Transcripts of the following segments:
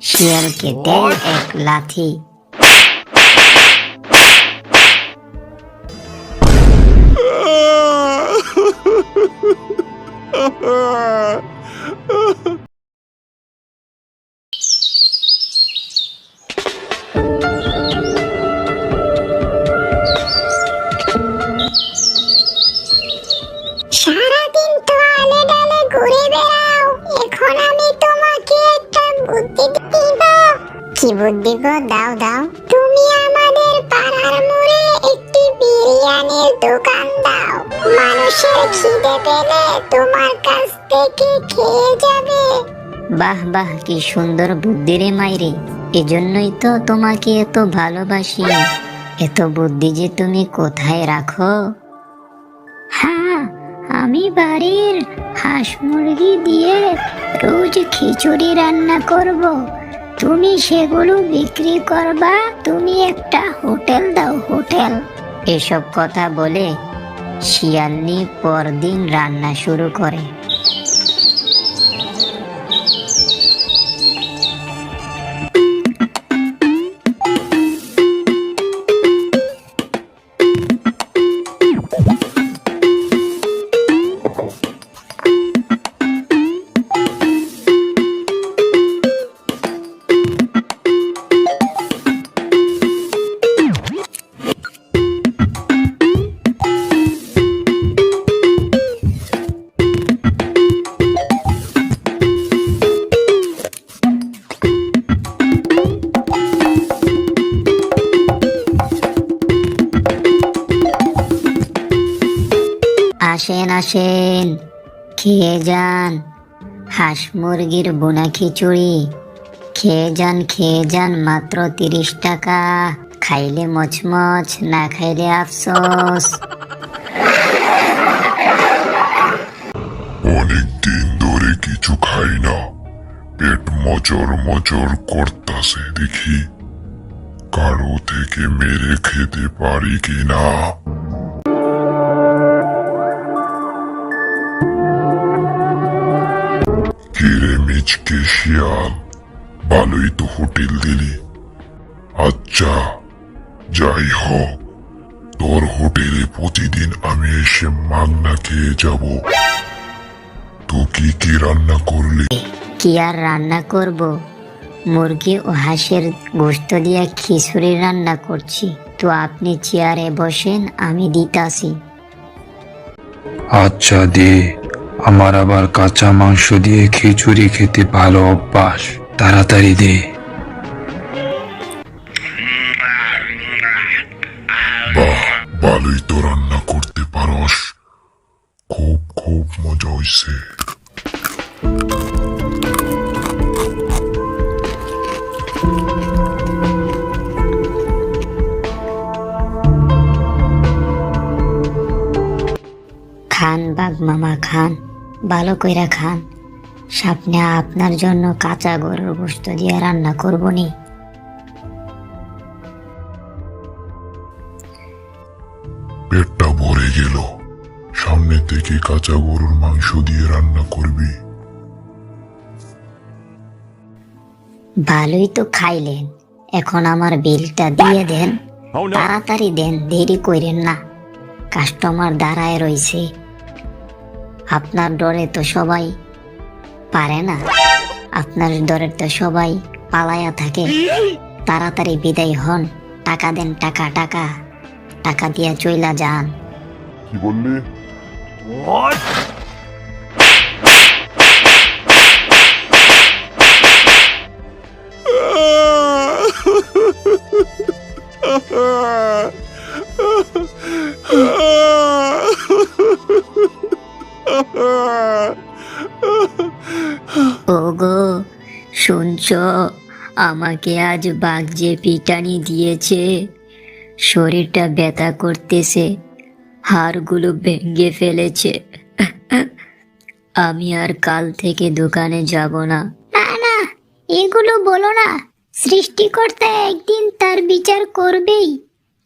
শিয়ালকে দেয় এক লাথি কি বুদ্ধি গো? দাও দাও। তুমি আমাদের পাড়ার মোড়ে একটি বিরিয়ানির দোকান দাও। মানুষের খিদে পেলে তোমার কাছ থেকে খেয়ে যাবে। বাহ বাহ, কি সুন্দর বুদ্ধি রে মাইরে। এজন্যই তো তোমাকে এত ভালোবাসি। এত বুদ্ধি যে তুমি কোথায় রাখো? হ্যাঁ আমি বাড়ির হাঁস মুরগি দিয়ে রোজ খিচুড়ি রান্না করব। তুমি সেগুলো বিক্রি করবা, তুমি একটা হোটেল দাও, হোটেল। এসব কথা বলে শিয়ালনি পরদিন রান্না শুরু করে। আসেন আসেন। খেয়ে যান। হাঁস মুরগির বোনা খিচুড়ি। খেয়ে যান খেয়ে যান, মাত্র তিরিশ টাকা। খাইলে মচমচ, না খাইলে আফসোস। অনেক দিন ধরে কিছু খাই না। পেট মচর মচর করতাছে দেখি। কারও থেকে মেরে খেতে পারি কিনা শিয়াল ভালোই তো হোটেল দিলি। আচ্ছা যাই হোক তোর হোটেলে প্রতিদিন আমি এসে মাগনা খেয়ে যাব। তো কি কি রান্না করলি? কি আর রান্না করব? মুরগি ও হাঁসের গোস্ত দিয়ে খিচুড়ি রান্না করছি। তো আপনি চেয়ারে বসেন আমি দিতাছি। আচ্ছা দে। আমার আবার কাঁচা মাংস দিয়ে খিচুড়ি খেতে ভালো অভ্যাস। তাড়াতাড়ি দে। বাহ ভালোই তো রান্না করতে পারস। খুব খুব মজা হইছে। খান বাঘ মামা খান। ভালো কইরা খান। সামনে আপনার জন্য কাঁচা গরুর গোস্ত দিয়ে রান্না করব নি পেটটা ভরে গেল। সামনে থেকে কাঁচা গরুর মাংস দিয়ে রান্না করবি। ভালোই তো খাইলেন। এখন আমার বিলটা দিয়ে দেন। তাড়াতাড়ি দেন দেরি করেন না। কাস্টমার দাঁড়ায় রইছে। আপনার ডরে তো সবাই পারে না। আপনার ডরে তো সবাই পালায়া থাকে। তাড়াতাড়ি বিদায় হন। টাকা দেন টাকা টাকা। টাকা দিয়া চইলা যান। কি বললি? শুনছ? আমাকে আজ বাঘ যে পিটানি দিয়েছে শরীরটা ব্যথা করতেছে হাড়গুলো ভেঙে ফেলেছে। আমি আর কাল থেকে দোকানে যাব না। না না এগুলো বলো না। সৃষ্টিকর্তা একদিন তার বিচার করবেই।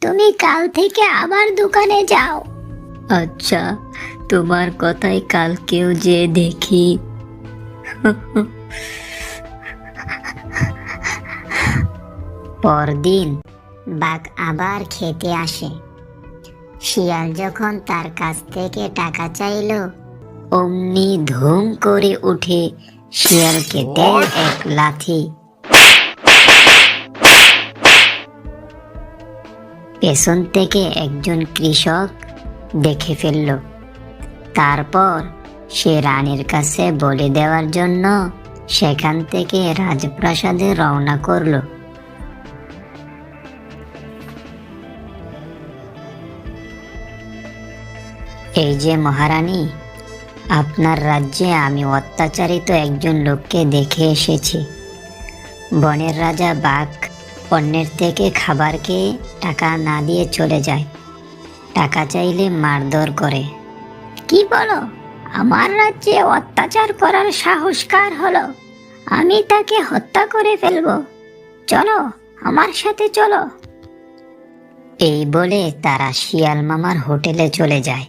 তুমি কাল থেকে আবার দোকানে যাও। আচ্ছা তোমার কথাই কালকেও যে দেখি। পরদিন বাঘ আবার খেতে আসে। শিয়াল যখন তার কাছ থেকে টাকা চাইল, অমনি ধুম করে উঠে শিয়ালকে দেয় এক লাথি পেছন থেকে একজন কৃষক দেখে ফেলল। তারপর সে রানীর কাছে বলে দেওয়ার জন্য সেখান থেকে রাজপ্রাসাদে রওনা করল। এই যে মহারানী, আপনার রাজ্যে আমি অত্যাচারিত একজন লোককে দেখে এসেছি। বনের রাজা বাঘ অন্যের থেকে খাবার খেয়ে টাকা না দিয়ে চলে যায়। টাকা চাইলে মারধর করে। কি বলো? আমার রাজ্যে অত্যাচার করার সাহস কার হলো? আমি তাকে হত্যা করে ফেলব। চলো, আমার সাথে চলো। এই বলে তারা শিয়াল মামার হোটেলে চলে যায়।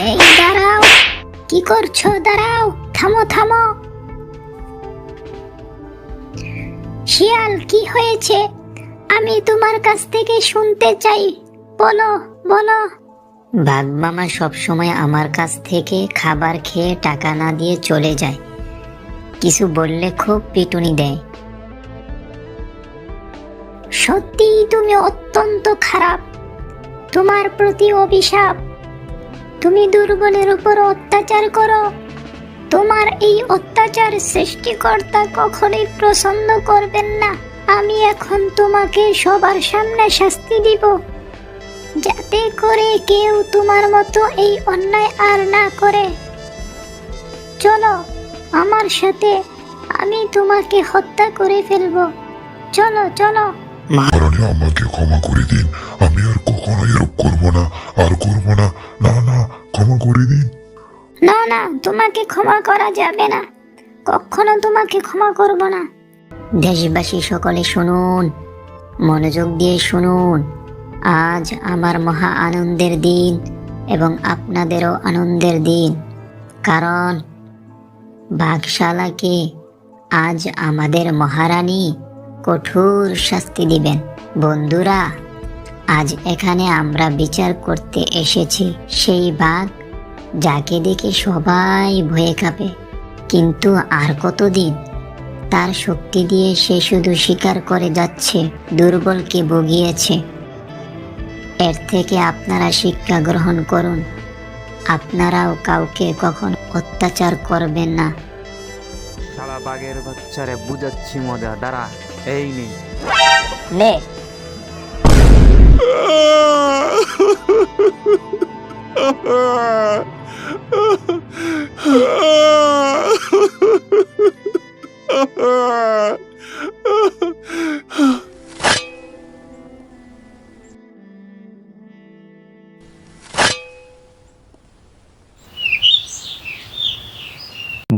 এই দাঁড়াও, কি করছ? দাঁড়াও, থামো থামো। শিয়াল কি হয়েছে? আমি তোমার কাছ থেকে শুনতে চাই। বলো বলো। বাঘ মামা সবসময় আমার কাছ থেকে খাবার খেয়ে টাকা না দিয়ে চলে যায়। কিছু বললে খুব পিটুনি দেয়। সত্যিই তুমি অত্যন্ত খারাপ। তোমার প্রতি অভিশাপ। তুমি দুর্বলের উপর অত্যাচার করো। তোমার এই অত্যাচার সৃষ্টিকর্তা কখনোই পছন্দ করবেন না। আমি এখন তোমাকে সবার সামনে শাস্তি দিব। যাতে করে কেউ তোমার মতো এই অন্যায় আর না করে। চলো, আমার সাথে আমি তোমাকে হত্যা করে ফেলব। চলো চলো। আমাকে ক্ষমা করে দিন। আমি আর কখনো না তোমাকে ক্ষমা করা যাবে না। কখনো তোমাকে ক্ষমা করব না। দেশবাসী সকলে শুনুন, মনোযোগ দিয়ে শুনুন। আজ আমার মহা আনন্দের দিন এবং আপনাদেরও আনন্দের দিন। কারণ বাঘশালাকে আজ আমাদের মহারানী কঠোর শাস্তি দিবেন। বন্ধুরা, আজ এখানে আমরা বিচার করতে এসেছি। সেই বাঘ যাকে দেখে সবাই ভয়ে কাঁপে। কিন্তু আর কতদিন? তার শক্তি দিয়ে সে শুধু স্বীকার করে যাচ্ছে দুর্বলকে বগিয়েছে এর থেকে আপনারা শিক্ষা গ্রহণ করুন। আপনারাও কাউকে কখন অত্যাচার করবেন না। শালা বাঘের বাচ্চারে বুঝাচ্ছি মজা দাঁড়া এই নেই নে।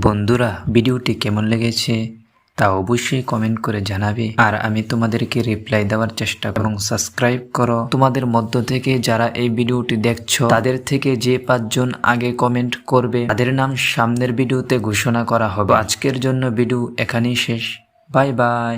বন্ধুরা ভিডিওটি কেমন লেগেছে? তা অবশ্যই কমেন্ট করে জানাবে। আর আমি তোমাদেরকে রিপ্লাই দেওয়ার চেষ্টা এবং সাবস্ক্রাইব করো। তোমাদের মধ্য থেকে যারা এই ভিডিওটি দেখছ, তাদের থেকে যে পাঁচজন আগে কমেন্ট করবে, তাদের নাম সামনের ভিডিওতে ঘোষণা করা হবে। আজকের জন্য ভিডিও এখানেই শেষ। Bye bye